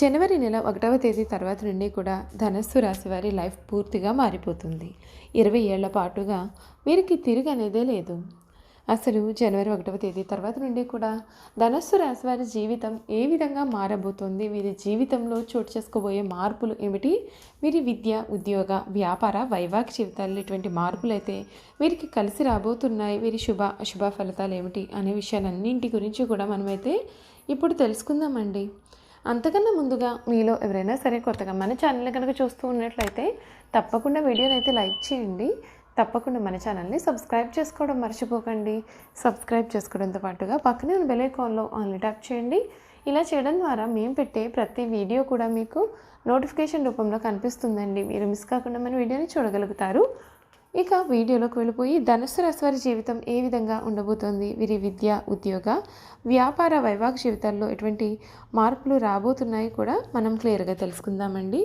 జనవరి నెల ఒకటవ తేదీ తర్వాత నుండి కూడా ధనస్సు రాశి వారి లైఫ్ పూర్తిగా మారిపోతుంది. ఇరవై ఏళ్ళ పాటుగా వీరికి తిరిగి అనేదే లేదు. అసలు జనవరి ఒకటవ తేదీ తర్వాత నుండి కూడా ధనస్సు రాశి వారి జీవితం ఏ విధంగా మారబోతుంది? వీరి జీవితంలో చోటు చేసుకోబోయే మార్పులు ఏమిటి? వీరి విద్య ఉద్యోగ వ్యాపార వైవాహిక జీవితాల్లో ఇటువంటి మార్పులు అయితే వీరికి కలిసి రాబోతున్నాయి. వీరి శుభ అశుభ ఫలితాలు ఏమిటి? అనే విషయాలన్నింటి గురించి కూడా మనమైతే ఇప్పుడు తెలుసుకుందామండి. అంతకన్నా ముందుగా మీలో ఎవరైనా సరే కొత్తగా మన ఛానల్ కనుక చూస్తూ ఉన్నట్లయితే తప్పకుండా వీడియోని అయితే లైక్ చేయండి. తప్పకుండా మన ఛానల్ని సబ్స్క్రైబ్ చేసుకోవడం మర్చిపోకండి. సబ్స్క్రైబ్ చేసుకోవడంతో పాటుగా పక్కనే ఉన్న బెల్ ఐకాన్లో ఆన్లీ ట్యాప్ చేయండి. ఇలా చేయడం ద్వారా మేము పెట్టే ప్రతి వీడియో కూడా మీకు నోటిఫికేషన్ రూపంలో కనిపిస్తుందండి. మీరు మిస్ కాకుండా మన వీడియోని చూడగలుగుతారు. ఇక వీడియోలోకి వెళ్ళిపోయి ధనుసు రాశి వారి జీవితం ఏ విధంగా ఉండబోతోంది? వీరి విద్య ఉద్యోగ వ్యాపార వైవాహిక జీవితాల్లో ఎటువంటి మార్పులు రాబోతున్నాయి కూడా మనం క్లియర్గా తెలుసుకుందామండి.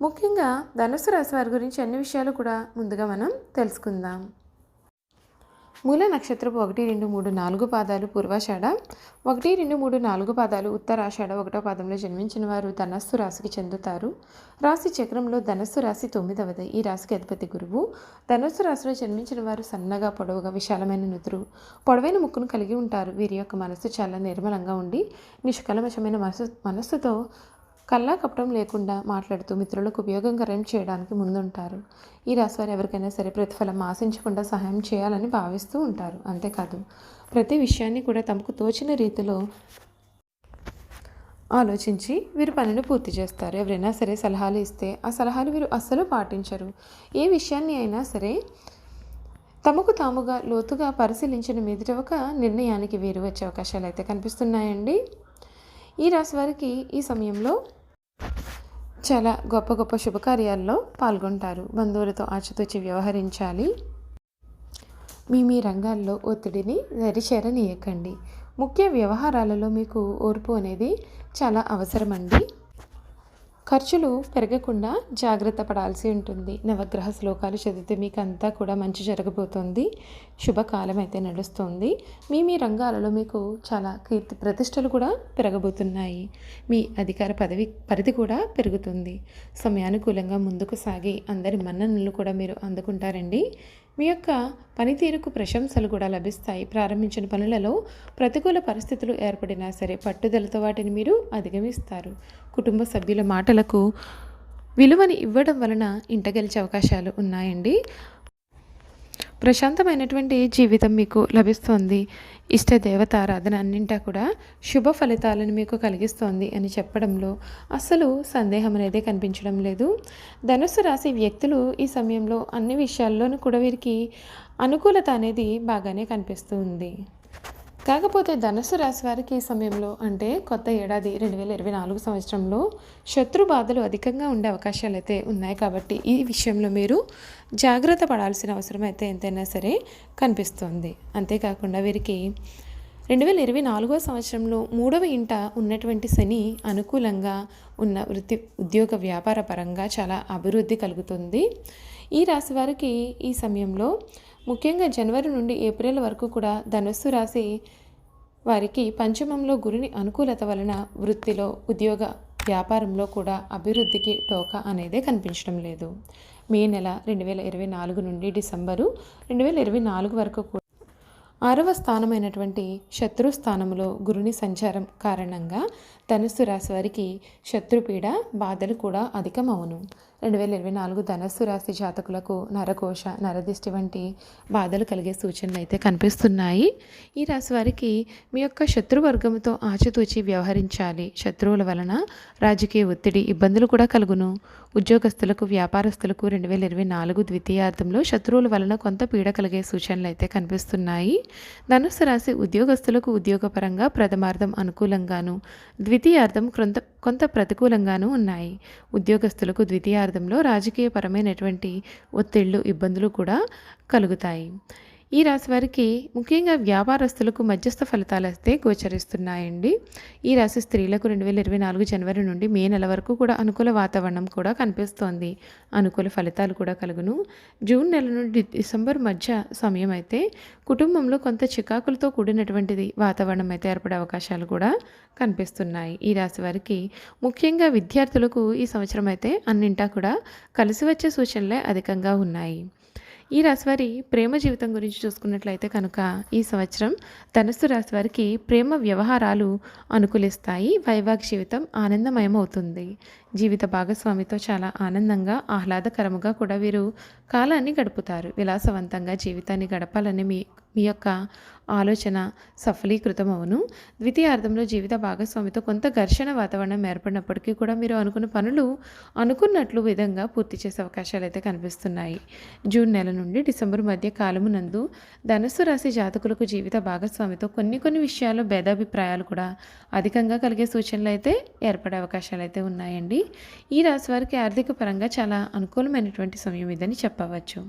ముఖ్యంగా ధనుసు రాశి వారి గురించి అన్ని విషయాలు కూడా ముందుగా మనం తెలుసుకుందాం. మూల నక్షత్రపు ఒకటి రెండు మూడు నాలుగు పాదాలు పూర్వాషాఢ ఒకటి రెండు మూడు నాలుగు పాదాలు ఉత్తరాషాఢ. ఒకటో పాదంలో జన్మించిన వారు ధనస్సు రాశికి చెందుతారు. రాశి చక్రంలో ధనస్సు రాశి తొమ్మిదవది. ఈ రాశికి అధిపతి గురువు. ధనస్సు రాశిలో జన్మించిన వారు సన్నగా పొడవుగా విశాలమైన నుదురు పొడవైన ముక్కును కలిగి ఉంటారు. వీరి యొక్క మనస్సు చాలా నిర్మలంగా ఉండి నిష్కలమశమైన మనసు మనస్సుతో కల్లా కపటం లేకుండా మాట్లాడుతూ మిత్రులకు ఉపయోగకరం చేయడానికి ముందుంటారు. ఈ రాశివారు ఎవరికైనా సరే ప్రతిఫలం ఆశించకుండా సహాయం చేయాలని భావిస్తూ ఉంటారు. అంతేకాదు ప్రతి విషయాన్ని కూడా తమకు తోచిన రీతిలో ఆలోచించి వీరు పనిని పూర్తి చేస్తారు. ఎవరైనా సరే సలహాలు ఇస్తే ఆ సలహాలు వీరు అస్సలు పాటించరు. ఏ విషయాన్ని అయినా సరే తమకు తాముగా లోతుగా పరిశీలించిన మీదట ఒక నిర్ణయానికి వీరు వచ్చే అవకాశాలు అయితే కనిపిస్తున్నాయండి. ఈ రాశి వారికి ఈ సమయంలో చాలా గొప్ప గొప్ప శుభకార్యాల్లో పాల్గొంటారు. బంధువులతో ఆచితూచి వ్యవహరించాలి. మీ మీ రంగాల్లో ఒత్తిడిని దరిచేరనీయకండి ముఖ్య వ్యవహారాలలో మీకు ఓర్పు అనేది చాలా అవసరమండి. ఖర్చులు పెరగకుండా జాగ్రత్త పడాల్సి ఉంటుంది. నవగ్రహ శ్లోకాలు చదివితే మీకు అంతా కూడా మంచి జరగబోతోంది. శుభకాలం అయితే నడుస్తుంది. మీ మీ రంగాలలో మీకు చాలా కీర్తి ప్రతిష్టలు కూడా పెరగబోతున్నాయి. మీ అధికార పదవి పరిధి కూడా పెరుగుతుంది. సమయానుకూలంగా ముందుకు సాగి అందరి మన్ననలు కూడా మీరు అందుకుంటారండి. మీ యొక్క పనితీరుకు ప్రశంసలు కూడా లభిస్తాయి. ప్రారంభించిన పనులలో ప్రతికూల పరిస్థితులు ఏర్పడినా సరే పట్టుదలతో వాటిని మీరు అధిగమిస్తారు. కుటుంబ సభ్యుల మాటలకు విలువని ఇవ్వడం వలన ఇంట గెలిచే అవకాశాలు ఉన్నాయండి. ప్రశాంతమైనటువంటి జీవితం మీకు లభిస్తోంది. ఇష్ట దేవత ఆరాధన అన్నింటా కూడా శుభ ఫలితాలను మీకు కలిగిస్తోంది అని చెప్పడంలో అస్సలు సందేహం అనేది కనిపించడం లేదు. ధనుసు రాశి వ్యక్తులు ఈ సమయంలో అన్ని విషయాల్లోనూ కూడా వీరికి అనుకూలత అనేది బాగానే కనిపిస్తూ ఉంది కాకపోతే ధనుసు రాశి వారికి ఈ సమయంలో అంటే కొత్త ఏడాది రెండు వేల ఇరవై నాలుగు సంవత్సరంలో శత్రు బాధలు అధికంగా ఉండే అవకాశాలు అయితే ఉన్నాయి కాబట్టి ఈ విషయంలో మీరు జాగ్రత్త పడాల్సిన అవసరం అయితే ఎంతైనా సరే కనిపిస్తుంది. అంతేకాకుండా వీరికి రెండు వేల ఇరవై నాలుగో సంవత్సరంలో మూడవ ఇంట ఉన్నటువంటి శని అనుకూలంగా ఉన్న వృత్తి ఉద్యోగ వ్యాపార పరంగా చాలా అభివృద్ధి కలుగుతుంది. ఈ రాశి వారికి ఈ సమయంలో ముఖ్యంగా జనవరి నుండి ఏప్రిల్ వరకు కూడా ధనుస్సు రాశి వారికి పంచమంలో గురుని అనుకూలత వలన వృత్తిలో ఉద్యోగ వ్యాపారంలో కూడా అభివృద్ధికి టోకా అనేది కనిపించడం లేదు. మే నెల రెండు వేల ఇరవై నాలుగు నుండి డిసెంబరు రెండు వేల ఇరవై నాలుగు వరకు కూడా ఆరవ స్థానమైనటువంటి శత్రు స్థానంలో గురుని సంచారం కారణంగా ధనుస్సు రాశి వారికి శత్రుపీడ బాధలు కూడా అధికమవును. రెండు వేల ఇరవై నాలుగు ధనస్సు రాశి జాతకులకు నరకోశ నరదిష్టి వంటి బాధలు కలిగే సూచనలు అయితే కనిపిస్తున్నాయి. ఈ రాశి వారికి మీ యొక్క శత్రువర్గంతో ఆచితూచి వ్యవహరించాలి. శత్రువుల వలన రాజకీయ ఒత్తిడి ఇబ్బందులు కూడా కలుగును. ఉద్యోగస్తులకు వ్యాపారస్తులకు రెండు వేల ఇరవై నాలుగు ద్వితీయార్థంలో శత్రువుల వలన కొంత పీడ కలిగే సూచనలు అయితే కనిపిస్తున్నాయి. ధనుస్సు రాశి ఉద్యోగస్తులకు ఉద్యోగపరంగా ప్రథమార్థం అనుకూలంగాను ద్వితీయార్థం కొంత కొంత ప్రతికూలంగానూ ఉన్నాయి. ఉద్యోగస్తులకు ద్వితీయార్థంలో రాజకీయపరమైనటువంటి ఒత్తిళ్ళు ఇబ్బందులు కూడా కలుగుతాయి. ఈ రాశి వారికి ముఖ్యంగా వ్యాపారస్తులకు మధ్యస్థ ఫలితాలు అయితే గోచరిస్తున్నాయండి. ఈ రాశి స్త్రీలకు రెండు వేల ఇరవై నాలుగు జనవరి నుండి మే నెల వరకు కూడా అనుకూల వాతావరణం కూడా కనిపిస్తోంది. అనుకూల ఫలితాలు కూడా కలుగును. జూన్ నెల నుండి డిసెంబర్ మధ్య సమయం అయితే కుటుంబంలో కొంత చికాకులతో కూడినటువంటిది వాతావరణం అయితే ఏర్పడే అవకాశాలు కూడా కనిపిస్తున్నాయి. ఈ రాశి వారికి ముఖ్యంగా విద్యార్థులకు ఈ సంవత్సరం అయితే అన్నింటా కూడా కలిసి వచ్చే సూచనలే అధికంగా ఉన్నాయి. ఈ రాశివారి ప్రేమ జీవితం గురించి చూసుకున్నట్లయితే కనుక ఈ సంవత్సరం ధనస్సు రాశి వారికి ప్రేమ వ్యవహారాలు అనుకూలిస్తాయి వైవాహిక జీవితం ఆనందమయం అవుతుంది జీవిత భాగస్వామితో చాలా ఆనందంగా ఆహ్లాదకరముగా కూడా వీరు కాలాన్ని గడుపుతారు. విలాసవంతంగా జీవితాన్ని గడపాలని మీ మీ యొక్క ఆలోచన సఫలీకృతమవును. ద్వితీయార్థంలో జీవిత భాగస్వామితో కొంత ఘర్షణ వాతావరణం ఏర్పడినప్పటికీ కూడా మీరు అనుకున్న పనులు అనుకున్నట్లు విధంగా పూర్తి చేసే అవకాశాలు అయితే కనిపిస్తున్నాయి. జూన్ నెల నుండి డిసెంబర్ మధ్య కాలము నందు ధనుస్సు రాశి జాతకులకు జీవిత భాగస్వామితో కొన్ని కొన్ని విషయాల్లో భేదాభిప్రాయాలు కూడా అధికంగా కలిగే సూచనలు అయితే ఏర్పడే అవకాశాలు అయితే ఉన్నాయండి. ఈ రాశి వారికి ఆర్థిక పరంగా చాలా అనుకూలమైనటువంటి సమయం ఇదని చెప్పవచ్చు.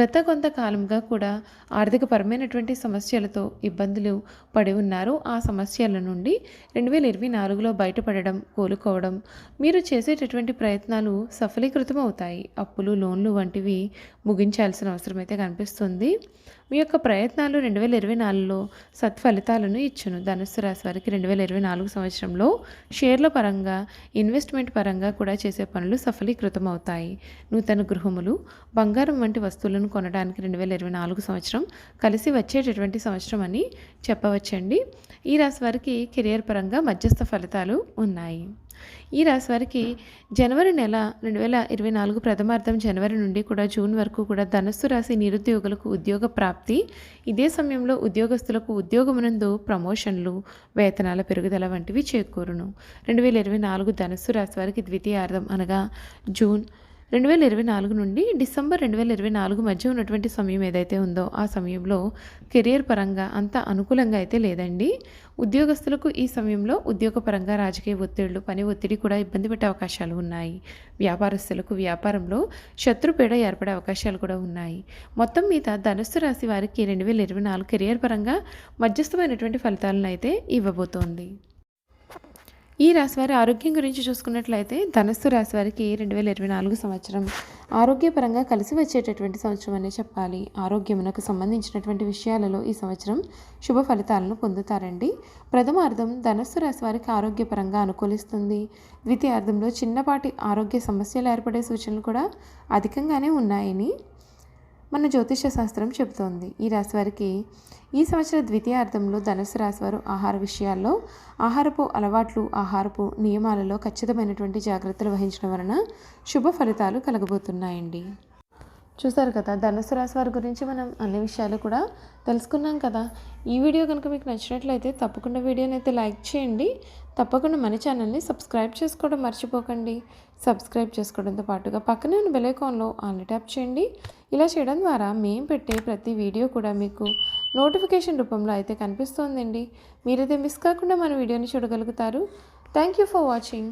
గత కొంతకాలంగా కూడా ఆర్థికపరమైన రకమైనటువంటి సమస్యలతో ఇబ్బందులు పడి ఉన్నారు. ఆ సమస్యల నుండి రెండు వేల ఇరవై నాలుగులో బయటపడడం కోలుకోవడం మీరు చేసేటటువంటి ప్రయత్నాలు సఫలీకృతం అవుతాయి అప్పులు లోన్లు వంటివి ముగించాల్సిన అవసరం అయితే కనిపిస్తుంది. మీ యొక్క ప్రయత్నాలు రెండు వేల ఇరవై నాలుగులో సత్ఫలితాలను ఇచ్చును. ధనుస్సు రాశి వారికి రెండు వేల ఇరవై నాలుగు సంవత్సరంలో షేర్ల పరంగా ఇన్వెస్ట్మెంట్ పరంగా కూడా చేసే పనులు సఫలీకృతం అవుతాయి నూతన గృహములు బంగారం వంటి వస్తువులను కొనడానికి రెండు వేల ఇరవై నాలుగు సంవత్సరం కలిసి వచ్చేటటువంటి సంవత్సరం అని చెప్పవచ్చండి. ఈ రాశి వారికి కెరియర్ పరంగా మధ్యస్థ ఫలితాలు ఉన్నాయి. ఈ రాశి వారికి జనవరి నెల రెండు వేల ఇరవై నాలుగు ప్రథమార్థం జనవరి నుండి కూడా జూన్ వరకు కూడా ధనస్సు రాశి నిరుద్యోగులకు ఉద్యోగ ప్రాప్తి. ఇదే సమయంలో ఉద్యోగస్తులకు ఉద్యోగమునందు ప్రమోషన్లు వేతనాల పెరుగుదల వంటివి చేకూరును. రెండు వేల ఇరవై నాలుగు ధనస్సు రాశి వారికి ద్వితీయార్థం అనగా జూన్ రెండు వేల ఇరవై నాలుగు నుండి డిసెంబర్ రెండు వేల ఇరవై నాలుగు మధ్య ఉన్నటువంటి సమయం ఏదైతే ఉందో ఆ సమయంలో కెరియర్ పరంగా అంత అనుకూలంగా అయితే లేదండి. ఉద్యోగస్తులకు ఈ సమయంలో ఉద్యోగపరంగా రాజకీయ ఒత్తిళ్ళు పని ఒత్తిడి కూడా ఇబ్బంది పెట్టే అవకాశాలు ఉన్నాయి. వ్యాపారస్తులకు వ్యాపారంలో శత్రుపీడ ఏర్పడే అవకాశాలు కూడా ఉన్నాయి. మొత్తం మీద ధనుస్సు రాశి వారికి రెండు వేల ఇరవై నాలుగు కెరియర్ పరంగా మధ్యస్థమైనటువంటి ఫలితాలను అయితే ఇవ్వబోతోంది. ఈ రాశివారి ఆరోగ్యం గురించి చూసుకున్నట్లయితే ధనస్సు రాశి వారికి రెండు వేల ఇరవై నాలుగు సంవత్సరం. ఆరోగ్యపరంగా కలిసి వచ్చేటటువంటి సంవత్సరం అనే చెప్పాలి. ఆరోగ్యమునకు సంబంధించినటువంటి విషయాలలో ఈ సంవత్సరం శుభ ఫలితాలను పొందుతారండి. ప్రథమార్థం ధనస్సు రాశి వారికి ఆరోగ్యపరంగా అనుకూలిస్తుంది. ద్వితీయార్థంలో చిన్నపాటి ఆరోగ్య సమస్యలు ఏర్పడే సూచనలు కూడా అధికంగానే ఉన్నాయని మన జ్యోతిష శాస్త్రం చెబుతోంది. ఈ రాశి వారికి ఈ సంవత్సర ద్వితీయార్థంలో ధనుసు రాశి వారు ఆహార విషయాల్లో ఆహారపు అలవాట్లు ఆహారపు నియమాలలో ఖచ్చితమైనటువంటి జాగ్రత్తలు వహించడం వలన శుభ ఫలితాలు కలగబోతున్నాయండి. చూసారు కదా ధనుసు రాశి వారి గురించి మనం అన్ని విషయాలు కూడా తెలుసుకున్నాం కదా. ఈ వీడియో కనుక మీకు నచ్చినట్లయితే తప్పకుండా వీడియోని అయితే లైక్ చేయండి. తప్పకుండా మన ఛానల్ని సబ్స్క్రైబ్ చేసుకోవడం మర్చిపోకండి. సబ్స్క్రైబ్ చేసుకోవడంతో పాటుగా పక్కనే ఉన్న బెలైకాన్లో ఆన్ ట్యాప్ చేయండి. ఇలా చేయడం ద్వారా మేము పెట్టే ప్రతి వీడియో కూడా మీకు నోటిఫికేషన్ రూపంలో అయితే కనిపిస్తోందండి. మీరైతే మిస్ కాకుండా మన వీడియోని చూడగలుగుతారు. Thank you for watching.